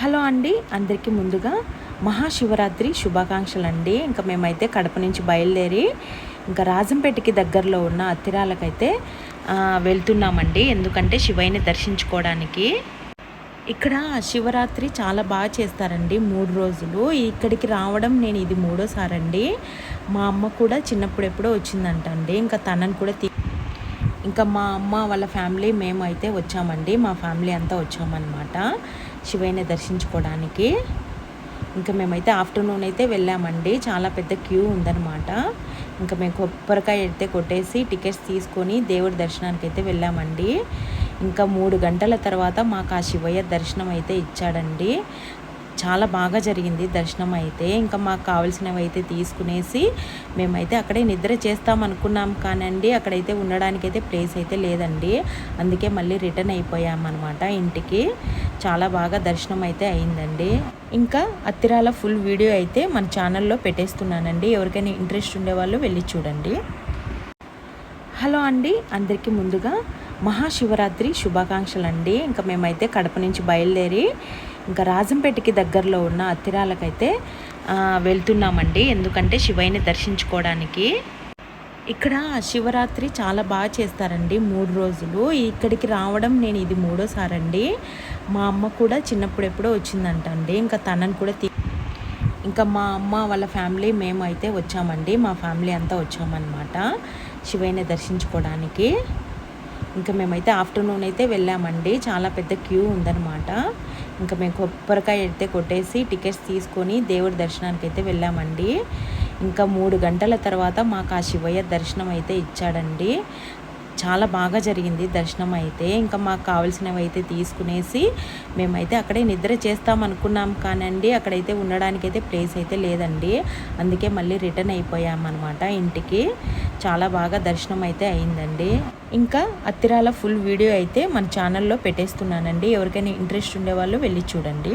Hello అండి అందరికీ ముందుగా మహాశివరాత్రి శుభాకాంక్షలు అండి ఇంకా మేమైతే కడప నుంచి బయలుదేరి ఇంకా రాజంపేటకి దగ్గరలో ఉన్న అత్తిరాలకైతే వెళ్తున్నామండి. ఎందుకంటే శివయ్యని దర్శించుకోవడానికి. ఇక్కడ శివరాత్రి చాలా బాగా చేస్తారండి మూడు రోజులు. ఇక్కడికి రావడం నేను ఇది మూడోసారి అండి మా అమ్మ కూడా చిన్నప్పుడు ఎప్పుడో వచ్చిందంట అండి ఇంకా తనని కూడా తీ ఇంకా మా అమ్మ వాళ్ళ ఫ్యామిలీ మేము అయితే వచ్చామండి. మా ఫ్యామిలీ అంతా వచ్చామన్నమాట. శివయ్యని దర్శించుకోవడానికి. ఇంకా మేమైతే ఆఫ్టర్నూన్ అయితే వెళ్ళామండి. చాలా పెద్ద క్యూ ఉందన్నమాట. ఇంకా మేము కొబ్బరికాయ అయితే కొట్టేసి టికెట్స్ తీసుకొని దేవుడి దర్శనానికి అయితే వెళ్ళామండి. ఇంకా మూడు గంటల తర్వాత మాకు ఆ శివయ్య దర్శనం అయితే ఇచ్చాడండి. చాలా బాగా జరిగింది దర్శనం అయితే. ఇంకా మాకు కావాల్సినవి అయితే తీసుకునేసి మేమైతే అక్కడే నిద్ర చేస్తాం అనుకున్నాం కానండి. అక్కడైతే ఉండడానికైతే ప్లేస్ అయితే లేదండి. అందుకే మళ్ళీ రిటర్న్ అయిపోయామన్నమాట ఇంటికి. చాలా బాగా దర్శనం అయితే అయిందండి. ఇంకా అత్తిరాల ఫుల్ వీడియో అయితే మన ఛానల్లో పెట్టేస్తున్నానండి. ఎవరికైనా ఇంట్రెస్ట్ ఉండేవాళ్ళు వెళ్ళి చూడండి. హలో అండి. అందరికీ ముందుగా మహాశివరాత్రి శుభాకాంక్షలు అండి ఇంకా మేమైతే కడప నుంచి బయలుదేరి ఇంకా రాజంపేటకి దగ్గరలో ఉన్న అత్తిరాలకైతే వెళ్తున్నామండి. ఎందుకంటే శివయ్యని దర్శించుకోవడానికి. ఇక్కడ శివరాత్రి చాలా బాగా చేస్తారండి మూడు రోజులు. ఇక్కడికి రావడం నేను ఇది మూడోసారి అండి మా అమ్మ కూడా చిన్నప్పుడు ఎప్పుడో వచ్చిందంట అండి ఇంకా తనని కూడా తీ ఇంకా మా అమ్మ వాళ్ళ ఫ్యామిలీ మేము అయితే వచ్చామండి. మా ఫ్యామిలీ అంతా వచ్చామన్నమాట శివయ్యని దర్శించుకోవడానికి. ఇంకా మేమైతే ఆఫ్టర్నూన్ అయితే వెళ్ళామండి. చాలా పెద్ద క్యూ ఉందన్నమాట. ఇంకా మేము కొబ్బరికాయ అయితే కొట్టేసి టికెట్స్ తీసుకొని దేవుడి దర్శనానికి అయితే వెళ్ళామండి. ఇంకా మూడు గంటల తర్వాత మాకు ఆ శివయ్య దర్శనం అయితే ఇచ్చాడండి. చాలా బాగా జరిగింది దర్శనం అయితే. ఇంకా మాకు కావాల్సినవి అయితే తీసుకునేసి మేమైతే అక్కడే నిద్ర చేస్తాం అనుకున్నాం కానండి. అక్కడైతే ఉండడానికైతే ప్లేస్ అయితే లేదండి. అందుకే మళ్ళీ రిటర్న్ అయిపోయామన్నమాట ఇంటికి. చాలా బాగా దర్శనం అయితే అయిందండి. ఇంకా అత్తిరాల ఫుల్ వీడియో అయితే మన ఛానల్లో పెట్టేస్తున్నానండి. ఎవరికైనా ఇంట్రెస్ట్ ఉండేవాళ్ళు వెళ్ళి చూడండి.